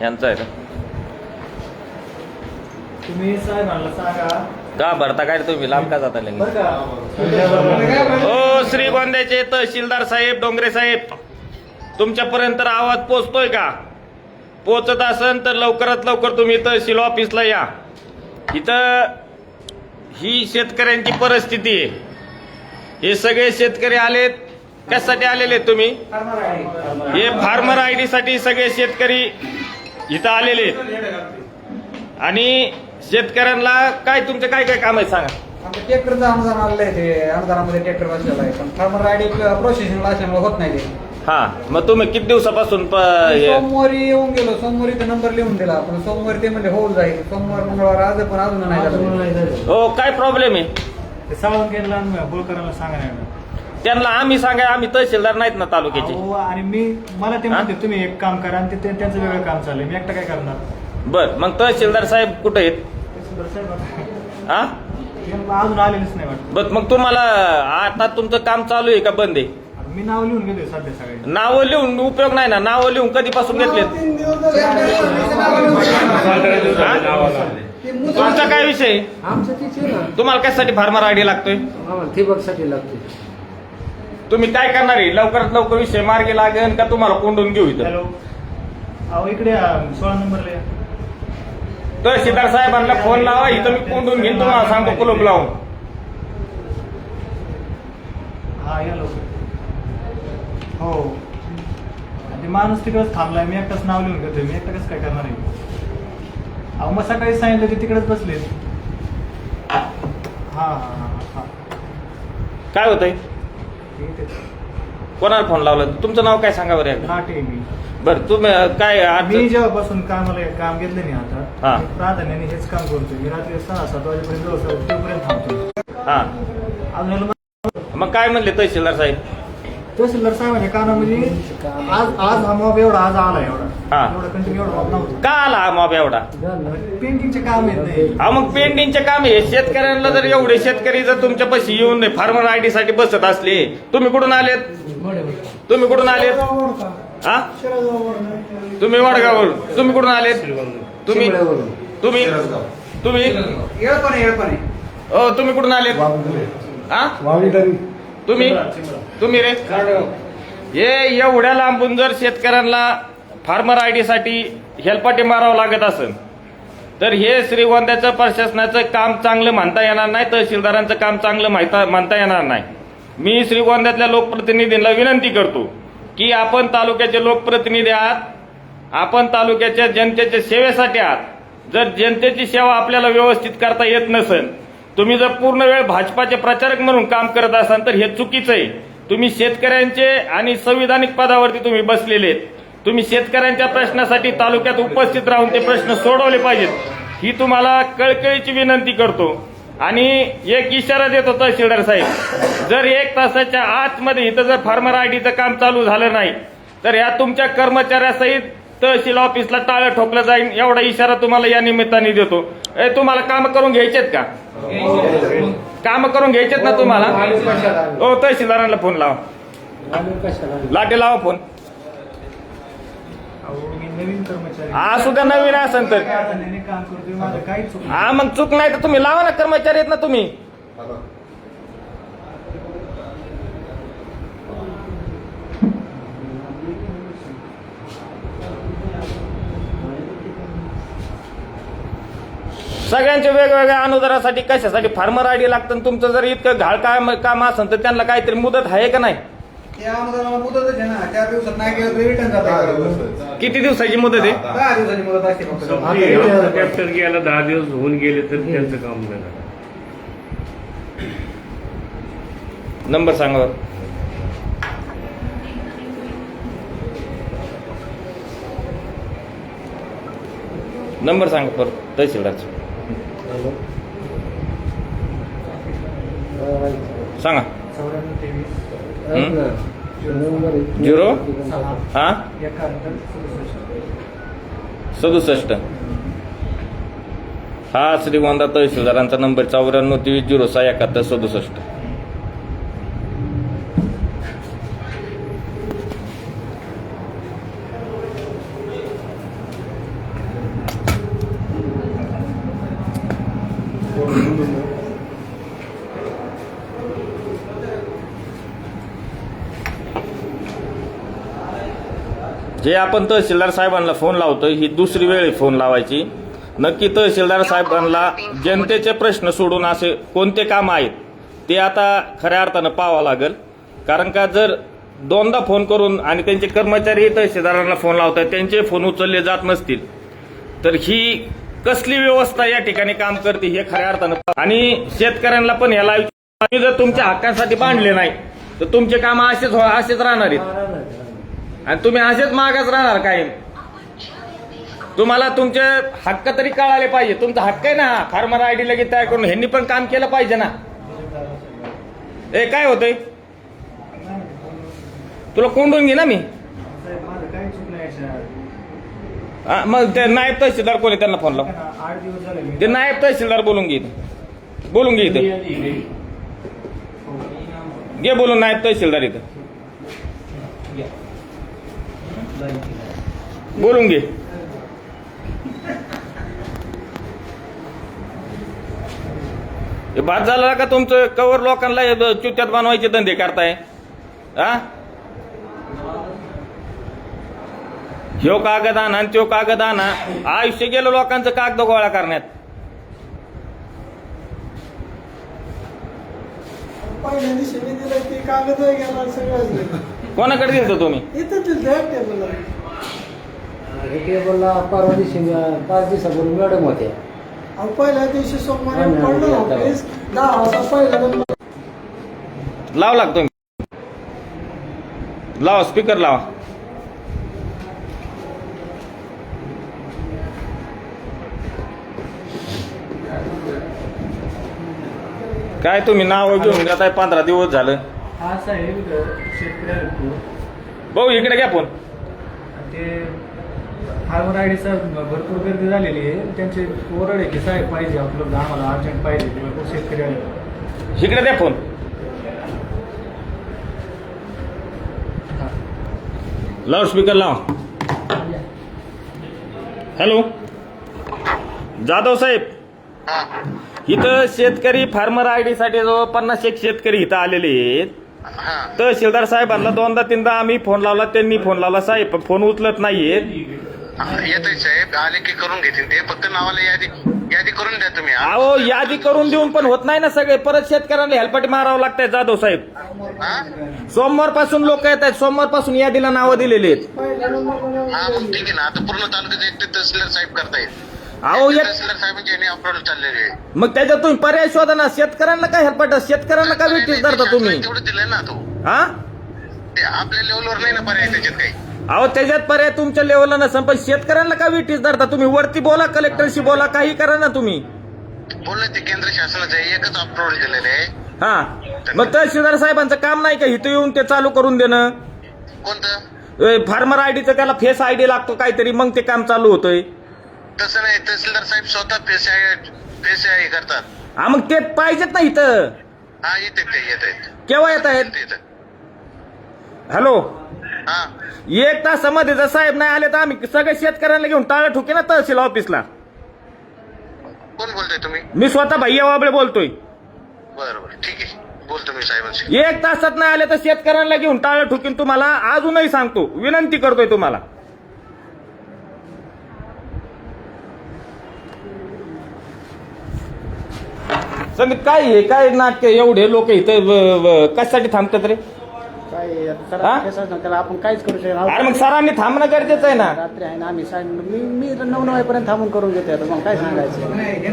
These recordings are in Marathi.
यांचा आहे का? तुम्ही साहेबांना सांगा. का भरता काय रे तुम्ही लांब का जाता लगेच? बरं का ओ श्रीगोंद्याचे तहसीलदार साहेब डोंगरे साहेब. तुमच्यापर्यंत आवाज पोचतोय का? पोचत असेल तर लवकरात लवकर तुम्ही तहसील ऑफिसला या. इथं ही शेतकऱ्यांची परिस्थिती आहे. हे सगळे शेतकरी आलेत. कशासाठी आलेले तुम्ही? हे फार्मर आय डी साठी सगळे शेतकरी इथं आलेले. आणि शेतकऱ्यांना काय तुमचे काय काय काम आहे सांगा. आमच्या ट्रॅक्टरचं अनुदान आलेलं आहे ते. अनुदानामध्ये ट्रॅक्टर बसलेला आहे. पण फार्मर आयडी प्रोसेसिंग असल्यामुळे होत नाही ते. हा मग तुम्ही किती दिवसापासून प- हे- सोमवारी येऊन गेलो. सोमवारी ते नंबर लिहून दिला. पण सोमवारी ते म्हणजे होऊन जाईल. सोमवार मंगळवार आज पण अजून नाही झालं. हो काय प्रॉब्लेम आहे? ते साळुंकेला आणि बोलकरांना सांगा नाही. त्यांना आम्ही सांगा आम्ही तहसीलदार नाहीत ना तालुक्याचे. अहो, आणि मी मला ते म्हणते तुम्ही एक काम करा आणि ते- ते त्यांचं वेगळं काम चाललंय मी एकटा काय करणार? बर मग तहसीलदार साहेब कुठे आहेत? ते सुंदर साहेब हा? ते अजून आलेलेच नाही वाटत. बर मग तुम्हाला आता तुमचं काम चालू आहे का बंद आहे? आता मी नाव लिहून गेलोय सध्या सगळे. नावं लिहून उपयोग नाही ना? नावं लिहून कधीपासून घेतलेत? तुमचा काय विषय? आहे? आमचं ना. तुम्हाला कशासाठी फार्मर आयडी लागतोय? आम्हाला ठिबकसाठी लागते तुम्ही काय करणार आहे? लवकरात लवकर विषय मार्गी लागेल का तुम्हाला कोंडून घेऊ इथं? हॅलो. अहो इकडे या, सोळा नंबरला. या. तहसीलदार साहेबांना फोन लावा इथं मी कोंडून घेईन तुम्हाला सांगतो कुलूप लावून. हा या लवकर. हो. आणि ते माणूस तिकडेच थांबलाय मी एकटाच नाव लिहून घेतोय मी एकटा कसं काय करणार आहे? अहो मग सकाळी सांगितलं ते तिकडेच बसले हा हा हा हा. काय होतंय? कोणाला फोन लावला? तुमचं नाव काय सांगा बरं एकदा. मी. बरं तुम्ही अं, काय मी जेव्हापासून कामाला काम घेतलं नाही हा. आता मी प्राधान्याने हेच काम करतोय. मी रात्री सहा सात वाजेपर्यंत जवळ तोपर्यंत थांबतो हा. मग काय म्हणले तहसीलदार साहेब? तहसीलदार साहेबांच्या कानामध्ये आज आज हा मॉब एवढा आज आला एवढा. हा. एवढा कंटिन्यू एवढा मॉब नव्हता. का आला हा मॉब एवढा? पेंटिंगचे काम येत नाही. हा मग पेंटिंगचे काम आहे शेतकऱ्यांना जर एवढे शेतकरी जर तुमच्या पैसे येऊन फार्मर आयडी साठी बसत असले तुम्ही कुठून आलेत? तुम्ही कुठून आलेत? हा? तुम्ही वडगावरून तुम्ही कुठून आलेत? तुम्ही. तुम्ही तुम्ही येळपणे येळपणे. हो तुम्ही कुठून आलेत? हा? तुम्ही? तुम्ही रे? हे. एवढ्या लांबून जर शेतकऱ्यांना फार्मर आयडी साठी हेलपाटे मारावं लागत असेल तर हे श्रीगोंद्याचं प्रशासनाचं काम चांगलं म्हणता येणार नाही तहसीलदारांचं काम चांगलं माहिता म्हणता येणार नाही. मी श्रीगोंद्यातल्या लोकप्रतिनिधींना विनंती करतो की आपण तालुक्याचे लोकप्रतिनिधी आहात आपण तालुक्याच्या जनतेच्या सेवेसाठी आहात. जर जनतेची सेवा आपल्याला व्यवस्थित करता येत नसेल तुम्ही जर पूर्ण वेळ भाजपाचे प्रचारक म्हणून काम करत असाल तर हे चुकीचं आहे. तुम्ही शेतकऱ्यांचे आणि संविधानिक पदावरती तुम्ही बसलेले तुम्ही शेतकऱ्यांच्या प्रश्नासाठी तालुक्यात उपस्थित राहून ते प्रश्न सोडवले पाहिजेत. ही तुम्हाला कळकळीची विनंती करतो. आणि एक इशारा देतो तहसीलदार साहेब जर एक तासाच्या आतमध्ये इथं जर फार्मर आयडीचं काम चालू झालं नाही तर या तुमच्या कर्मचाऱ्यासहित तहसील ऑफिसला टाळं ठोकलं जाईल एवढा इशारा तुम्हाला या निमित्ताने देतो. ए, तुम्हाला काम करून घ्यायचेत का? काम करून घ्यायचेत ना तुम्हाला? हो तहसीलदारांना फोन लावा. लाटे लावा फोन. असू मी नवीन हा सुद्धा नवीन असेल तर. हा मग चूक नाही तर तुम्ही लावा ना कर्मचारी आहेत ना तुम्ही. सगळ्यांच्या वेगवेगळ्या अनुदानासाठी कशासाठी फार्मर आयडी लागतं आणि तुमचं जर इतकं घाळ काम काम असेल तर त्यांना काहीतरी मुदत आहे का नाही? त्या अनुदानाला मुदतच आहे ना. चार दिवसात नाही केलं तरी रिटर्न जातं. किती दिवसाची मुदत आहे? दहा. दिवसाची मुदत असते फक्त. कॅप्टन गेला दहा दिवस होऊन गेले तर त्यांचं काम नाही झालं. नंबर सांगा. बरं. नंबर सांगा परत. तहसीलदारचा. सांगा. झिरो? हा? सदुसष्ट. हा श्रीगोंदा तहसीलदारांचा नंबर चौऱ्याण्णव तेवीस झिरो सहा एकाहत्तर सदुसष्ट. जे आपण तहसीलदार साहेबांना फोन लावतो ही दुसरी वेळ फोन लावायची. नक्की तहसीलदार साहेबांना जनतेचे प्रश्न सोडून असे कोणते काम आहेत ते आता खऱ्या अर्थानं पाहावं लागेल. कारण का जर दोनदा फोन करून आणि त्यांचे कर्मचारी तहसीलदारांना फोन लावतात त्यांचे फोन उचलले जात नसतील तर ही कसली व्यवस्था या ठिकाणी काम करते हे खऱ्या अर्थानं आणि शेतकऱ्यांना पण याला तुम्ही जर तुमच्या हक्कांसाठी बांधले नाही तर तुमचे काम असेच हो- असेच राहणार आहेत. आणि तुम्ही असेच मागास राहणार कायम. तुम्हाला तुमचे हक्क तरी कळाले पाहिजे. तुमचा हक्क आहे ना फार्मर आयडी लगेच तयार करून ह्यांनी पण काम केलं पाहिजे ना. ए काय होतंय? तुला कोंडून घे ना मी साहेब माझं काही चूक नाही याच्यात हा, मग ते नायब तहसीलदार कोणी त्यांना फोन लाव. ना, आठ दिवस झाले मी. ते नायब तहसीलदार बोलून घे इथं. बोलून घे इथं. घे बोलून नायब तहसीलदार इथं. बोलून घे. हे बाद झालं का तुमचं? कवर लोकांना हे ब- चुत्यात बनवायचे धंदे करताय. हा? ह्यो कागद आणा आणि त्यो कागद आणा आयुष्य गेलं लोकांचं कागद गोळा करण्यात. पहिल्या दिवशी मी दिलं ते कागद गेला सगळं कोणाकडे दिलतं तुम्ही? टेबलला परवा दिवशी पाच दिवसापूर्वी मॅडम होत्या पहिल्या दिवशी सोमवारी पडलं ना, ऑफिस दहा वाजता पहिला नंबर लाव लागतो. लावा स्पीकर लावा. काय तुम्ही नाव घेऊन जात आहे पंधरा दिवस झालं. हा साहेब तो. भाऊ इकडे घ्या फोन. ते फार्मर आयडीचा भरपूर गर्दी झालेली आहे. त्यांचे ओरड आहे की साहेब पाहिजे उपलब्ध आम्हाला अर्जंट पाहिजे भरपूर शेतकरी आले इकडे द्या फोन. लाऊड स्पीकर लावा. हॅलो. जाधव साहेब. इथं शेतकरी फार्मर आयडी साठी जवळ पन्नास एक शेतकरी इथं आलेले आहेत. तहसीलदार साहेबांना दोनदा तीनदा आम्ही फोन लावला त्यांनी फोन लावला साहेब पण फोन उचलत नाहीयेत. येतोय साहेब आले की करून घेतील ते फक्त नावाला यादी यादी करून द्या तुम्ही हा? अहो यादी करून देऊन पण होत नाही ना सगळे परत शेतकऱ्यांना हेल्पाटी मारावं लागतंय जाधव साहेब. हा? सोमवारपासून लोक येत आहेत सोमवारपासून यादीला नावं दिलेली आहेत. हा मग ठीक आहे ना आता पूर्ण तालुक्यात तहसीलदार साहेब करतायत. अहो एक तहसीलदार साहेबांची यांनी अप्रोल चाललेली आहे. मग त्याच्यात तुम्ही पर्याय शोधा ना. शेतकऱ्यांना काय हेल्पाट शेतकऱ्यांना काय वेटीस धरता तुम्ही? तेवढं दिलंय ना तो. हा ते आपल्या लेवलवर नाही ना पर्याय त्याच्यात काही. अहो त्याच्यात पर्याय तुमच्या लेवलला नसेल पण शेतकऱ्यांना काय वेटीस धरता तुम्ही? वरती बोला कलेक्टरशी बोला काही करा ना तुम्ही. बोलले ते केंद्र शासनाचं आहे एकच अप्रोल दिलेलं आहे. हा. मग तहसीलदार साहेबांचं काम नाही का? इथं येऊन ते चालू करून देणं? कोणतं? फार्मर आयडीचं त्याला फेस आयडी लागतो काहीतरी मग ते काम चालू होतंय. तसं नाही तहसीलदार साहेब स्वतः हे करतात. हा मग ते पाहिजेत ना इथं. हा येते ते येत. आहेत केव्हा येत आहेत. हॅलो? हा. एक तासामध्ये जर साहेब नाही आले तर आम्ही सगळ्या शेतकऱ्यांना घेऊन टाळं ठोके ना तहसील ऑफिसला. कोण बोलतोय तुम्ही? मी स्वतः भैया वाबळे बोलतोय. बरं बरं. ठीक आहे. बोलतो मी साहेबांशी. एक तासात नाही आले तर शेतकऱ्यांना घेऊन टाळं ठोकीन तुम्हाला. अजूनही सांगतो. विनंती करतोय तुम्हाला. संगीत काय हे काय नाटक एवढे लोक इथं व- व- कशासाठी थांबतात रे? काय आता हा? सर त्याला आपण काहीच करू शकत अरे मग सरांनी थांबणं गरजेचं आहे ना? रात्री आहे ना आम्ही साहेब मी मी तर नऊ नऊ वाजेपर्यंत थांबून करून घेतोय आता मग काय सांगायचं? नाही, हे.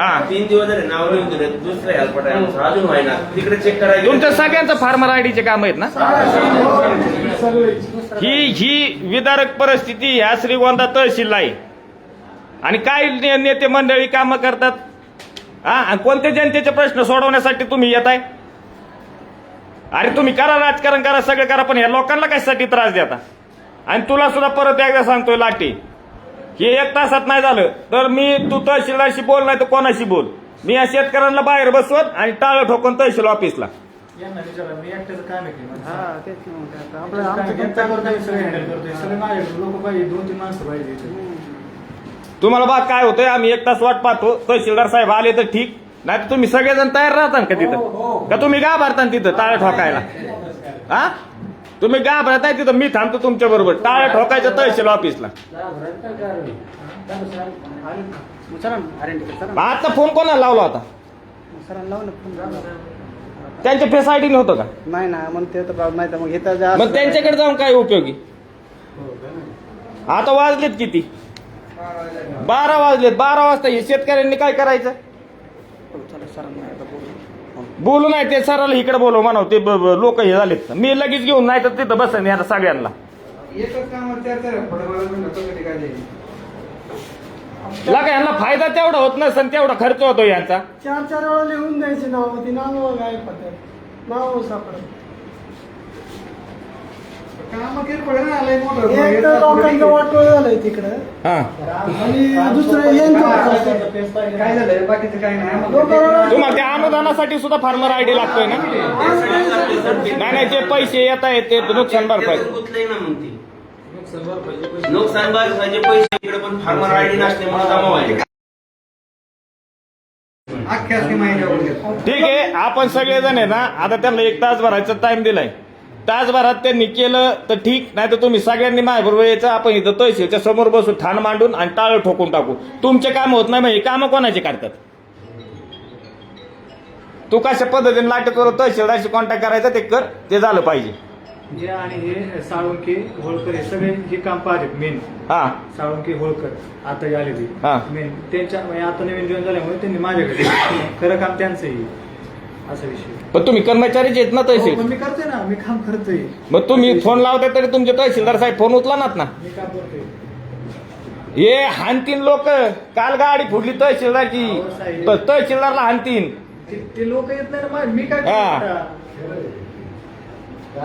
हा. तीन दिवस झाले नाव लिहून दिले दुसरे हेल्पट आहे आमचं. अजून व्हायना. तिकडे चेक तुमच्या सगळ्यांचं फार्मर आयडीचे काम आहेत ना? ही ही विदारक परिस्थिती ह्या श्रीगोंदा तहसीलला आहे. आणि काय नेते मंडळी कामं करतात? हा? आणि कोणते जनतेचे प्रश्न सोडवण्यासाठी तुम्ही येत आहे अरे तुम्ही करा राजकारण करा सगळं करा पण या लोकांना कशासाठी त्रास देता? आणि तुला सुद्धा परत एकदा सांगतोय लाटी हे एक तासात नाही झालं. तर मी तू तहसीलदारशी बोल नाही तर कोणाशी बोल. मी या शेतकऱ्यांना बाहेर बसवत आणि टाळं ठोकून तहसील ऑफिसला. यांना विचारा मी एकट्याचं काम तुम्हाला बा काय होतंय आम्ही एक तास वाट पाहतो. तहसीलदार साहेब आले तर ठीक. नाही तर तुम्ही सगळेजण तयार राहता का तिथं? का तुम्ही घाबरता ना तिथं टाळ्या ठोकायला? हा? तुम्ही घाबरताय तिथं मी थांबतो तुमच्या बरोबर. टाळ्या ठोकायचं तहसील ऑफिसला. आता फोन कोणाला लावला होता? त्यांच्या फेस आयडी होतं का? नाही ना मग ते तर नाही मग हे तर मग त्यांच्याकडे जाऊन काय उपयोगी? आता वाजलेत किती? बारा वाजलेत बारा वाजता हे शेतकऱ्यांनी काय करायचं? आता बोलू. बोलू नाही ते सराला इकडे बोलव म्हणाव ते लोक हे झालेत. मी लगेच घेऊन नाही तर तिथं बसन या सगळ्यांना. लगा यांना फायदा तेवढा होत नसेल तेवढा खर्च होतो यांचा. चार चार वेळा लिहून द्यायची नाव ती नाव काय नाव सापडत काम किरकोळ आहे ना, लय मोठं एक तर लोकांचं वाटोळ झालंय तिकडं. हा. आणि दुसरं यांचं काय झालंय? बाकीचं काय नाही. आम्हाला लोकांना- तुम्हाला त्या अनुदानासाठी सुद्धा फार्मर आयडी लागतोय ना? नाही नाही ते पैसे येत आहेत ते नुकसान भरपाई. गुंतलंय ना नुकसान भरपाईचे पैसे इकडे पण फार्मर आयडी नसल्यामुळे जमा व्हायचे अख्ख्या स्कीम आहे घेत ठीक आहे आपण सगळेजण आहे ना आता त्यांना एक तास भरायचा टाइम दिलाय. तासभरात त्यांनी केलं तर ठीक नाही तर तुम्ही सगळ्यांनी माझ्याबरोबर यायचं आपण इथं तहसीलच्या समोर बसून ठाण मांडून आणि टाळं ठोकून टाकू. तुमचे काम होत नाही म्हणजे कामं कोणाचे करतात? तू कशा पद्धतीने लाटेतवर तहसीलदारशी कॉन्टॅक्ट करायचा ते कर ते झालं पाहिजे. जे आणि हे साळुंके होळकर हे सगळे हे काम पाहतात मेन हा. साळुंके होळकर आता आले ते हा. मेन त्यांच्या म्हणजे आता नवीन जॉईन झाल्यामुळे त्यांनी माझ्याकडे खरं काम त्यांचं आहे असा विषय. पण तुम्ही कर्मचारीच आहेत ना हो, तहसील पण मी करते ना मी काम करतोय. मग तुम्ही फोन लावताय तरी तुमचे तहसीलदार साहेब फोन उचलणार ना? मी काम करतोय. हे हानतीन लोक काल गाडी फुटली तहसीलदारची. अहो, साहेब. तर तहसीलदारला हानतीन. ते- ते लोक येत नाही ना मा- मी काय हा. आता?